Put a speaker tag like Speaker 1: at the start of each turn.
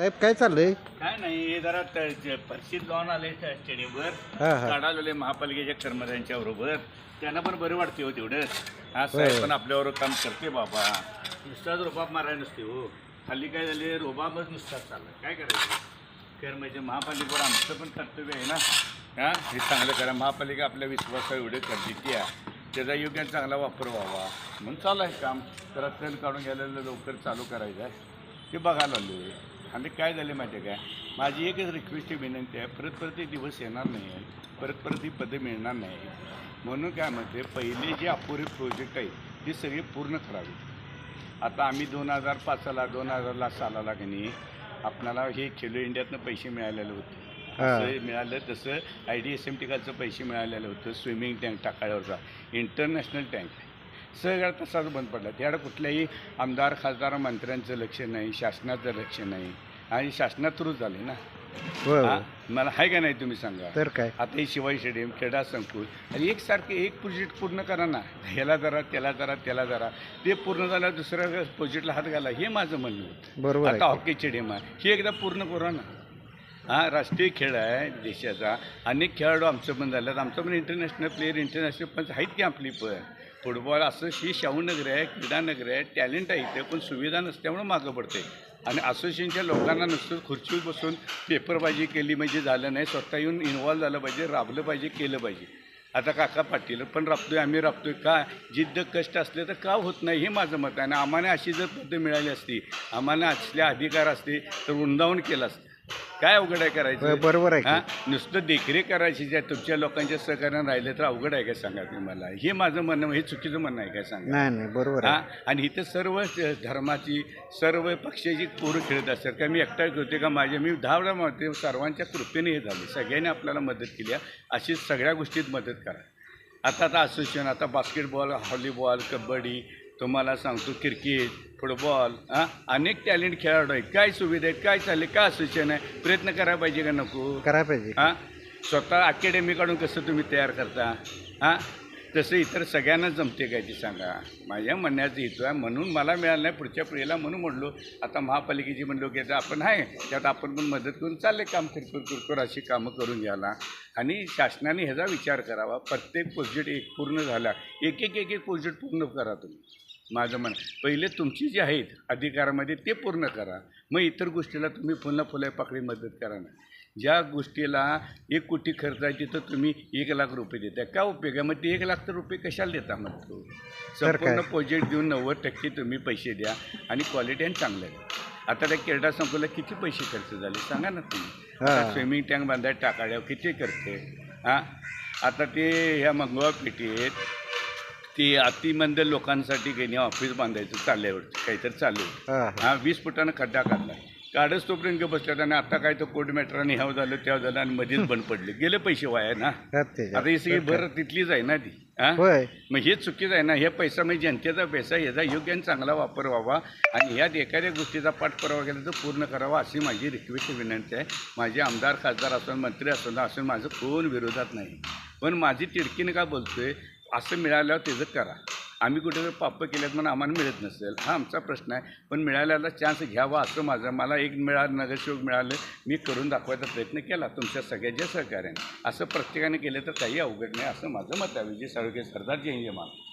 Speaker 1: साहेब काय चाललंय?
Speaker 2: काय नाही हे जरा त- जे परिचित लॉन आले त्या स्टेडियमवर.
Speaker 1: हा हा.
Speaker 2: महापालिकेच्या कर्मचाऱ्यांच्या बरोबर. त्यांना पण बरं वाटते हो तेवढं. हा
Speaker 1: होय.
Speaker 2: साहेब पण आपल्यावर काम करते बाबा. नुसताच रोबाब मारायला नसते हो. हल्ली काय झाले रोबाबच नुसताच चाललं काय करायचं? कर्मचारी महापालिकेवर आमचं पण कर्तव्य आहे ना. हा हे चांगलं करा. महापालिका आपल्या विश्वासावर एवढे गरजेची आहे. त्याचा योग्य आणि चांगला वापर व्हावा. म्हणून चालू आहे काम. तर काढून गेलेलं लवकर चालू करायचं आहे. ते बघायला आलो आणि काय झाले माहिती आहे काय माझी एकच रिक्वेस्ट विनंती आहे परत परत ते दिवस येणार नाही आहे परत परत ही पदे मिळणार नाही म्हणून काय म्हणते पहिले जे अपुरे प्रोजेक्ट आहे ते सगळे पूर्ण करावे. आता आम्ही दोन हजार पाचला दोन हजारला सालाला की नाही आपल्याला हे खेलो इंडियातनं पैसे मिळालेले होते. असं मिळालं तसं आय डी एस एम टिकाचं पैसे मिळालेलं होतं स्विमिंग टँक टाकाळ्यावरचा इंटरनॅशनल टँक. सगळं तसाच बंद पडला. त्याकडे कुठल्याही आमदार खासदार मंत्र्यांचं लक्ष नाही शासनाचं लक्ष नाही आणि शासनात थ्रू झाले ना.
Speaker 1: होय
Speaker 2: हा?
Speaker 1: होय.
Speaker 2: मला आहे का नाही तुम्ही सांगा?
Speaker 1: तर काय?
Speaker 2: आता हे शिवाजी स्टेडियम क्रीडा संकुल आणि एकसारखे एक प्रोजेक्ट पूर्ण करा ना. ह्याला जरा त्याला जरा त्याला जरा. ते पूर्ण झालं दुसऱ्या प्रोजेक्टला हात घाला हे माझं म्हणणं होतं.
Speaker 1: बरोबर
Speaker 2: आता
Speaker 1: आहे
Speaker 2: हॉकी स्टेडियम आहे. हे एकदा पूर्ण करू ना. हा राष्ट्रीय खेळ आहे देशाचा. अनेक खेळाडू आमचं पण झालं आमचं पण इंटरनॅशनल प्लेयर इंटरनॅशनल पण आहेत की आपली पण. फुटबॉल असं ही शाहूनगर आहे क्रीडानगर आहे टॅलेंट आहे इथे पण सुविधा नसल्यामुळं मागं पडते. आणि असोसिएशनच्या लोकांना नुसतं खुर्चीवर बसून पेपरबाजी केली म्हणजे झालं नाही स्वतः येऊन इन्व्हॉल्व झालं पाहिजे राबलं पाहिजे केलं पाहिजे. आता काका पाटील पण राबतोय आम्ही राबतोय. का जिद्द कष्ट असले तर का होत नाही हे माझं मत आहे. आणि आम्हाला अशी जर पद्धत मिळाली असती आम्हाला असले अधिकार असते तर उंदावून केलं असतं. काय अवघड आहे करायचं?
Speaker 1: बरोबर आहे
Speaker 2: हा. नुसतं देखरेख करायची ज्या तुमच्या लोकांच्या सहकार्यानं राहिले तर अवघड आहे काय सांगा तुम्ही मला? हे माझं म्हणणं हे चुकीचं म्हणणं आहे काय सांगा?
Speaker 1: नाही नाही बरोबर
Speaker 2: हा?
Speaker 1: आहे
Speaker 2: आणि इथं सर्व धर्माची सर्व पक्षाची पोरं खेळत असतात. का मी एकटा खेळते का माझे? मी दहा वेळा म्हणते सर्वांच्या कृपेने हे झाले. सगळ्यांनी आपल्याला मदत केली आहे अशी सगळ्या गोष्टीत मदत करा. आता आता असोसिएशन आता बास्केटबॉल व्हॉलीबॉल कबड्डी तुम्हाला सांगतो क्रिकेट फुटबॉल हां? अनेक टॅलेंट खेळाडू आहेत. काय सुविधा आहेत काय चालले काय असोसिएशन आहे? प्रयत्न करायला पाहिजे का नको?
Speaker 1: करायला पाहिजे.
Speaker 2: हां? स्वतः अकॅडमी काढून कसं तुम्ही तयार करता? हां? तसं इतर सगळ्यांना जमते काय ते सांगा. माझ्या म्हणण्याचं हेतू आहे म्हणून मला मिळालं नाही पुढच्या पिढीला म्हणून म्हणलो. आता महापालिकेची म्हणलो की आता आपण आहे त्यात आपण पण मदत करून चालले काम किरकोळ किरकोळ अशी कामं करून घ्यायला. आणि शासनाने ह्याचा विचार करावा प्रत्येक प्रोजेक्ट एक पूर्ण झाला. एक एक एक एक प्रोजेक्ट पूर्ण करा तुम्ही. माझं म्हण पहिले तुमची जी आहेत अधिकारामध्ये ते पूर्ण करा. मग इतर गोष्टीला तुम्ही पुन्हा फुलाय पाकळी मदत करा ना. ज्या गोष्टीला एक कोटी खर्च आहे तिथं तुम्ही एक लाख रुपये देता काय उपयोग आहे? मग ते एक लाख तर रुपये कशाला देता मग तो? संपूर्ण प्रोजेक्ट देऊन नव्वद टक्के तुम्ही पैसे द्या आणि क्वालिटी आणि चांगलं आहे आता त्या क्रीडा संकुला किती पैसे खर्च झाले सांगा ना तुम्ही. स्विमिंग टँक बांधाय टाकाड्यावर किती करते हां? आता ते ह्या मंगवा पेटीत ती अतिमंद लोकांसाठी काही नाही ऑफिस बांधायचं चालल्यावरती काहीतरी चालू आहे.
Speaker 1: हा हा.
Speaker 2: हा वीस फुटानं खड्डा काढला. काढच तोपर्यंत ग बसल्यात आणि आता काय तर कोर्ट मॅटरने ह्याव झालं त्याव झालं आणि मध्येच बंद पडले. गेले पैसे वाया ना.
Speaker 1: ते
Speaker 2: आता ही सगळी बरं तिथलीच आहे ना ती हा?
Speaker 1: होय.
Speaker 2: मग हे चुकीचं आहे ना हे पैसा म्हणजे जनतेचा पैसा याचा योग्य आणि चांगला वापर व्हावा आणि ह्यात एखाद्या गोष्टीचा पाठपुरावा केला तर पूर्ण करावा अशी माझी रिक्वेस्ट विनंती आहे. माझे आमदार खासदार असून मंत्री असून असून माझं कोण विरोधात नाही. पण माझी तिडकीने का बोलतोय असं मिळाल्यावर त्याचं करा. आम्ही कुठे जर पाप केल्यात म्हणून आम्हाला मिळत नसेल. हा आमचा प्रश्न आहे. पण मिळाल्याला चान्स घ्यावा असं माझं मला एक मिळा नगरसेवक मिळालं मी करून दाखवायचा प्रयत्न केला तुमच्या सगळ्याच्या सहकार्याने. असं प्रत्येकाने केलं तर काही अवघड नाही असं माझं मत आहे. विजय साळुके सरदार जय मानतो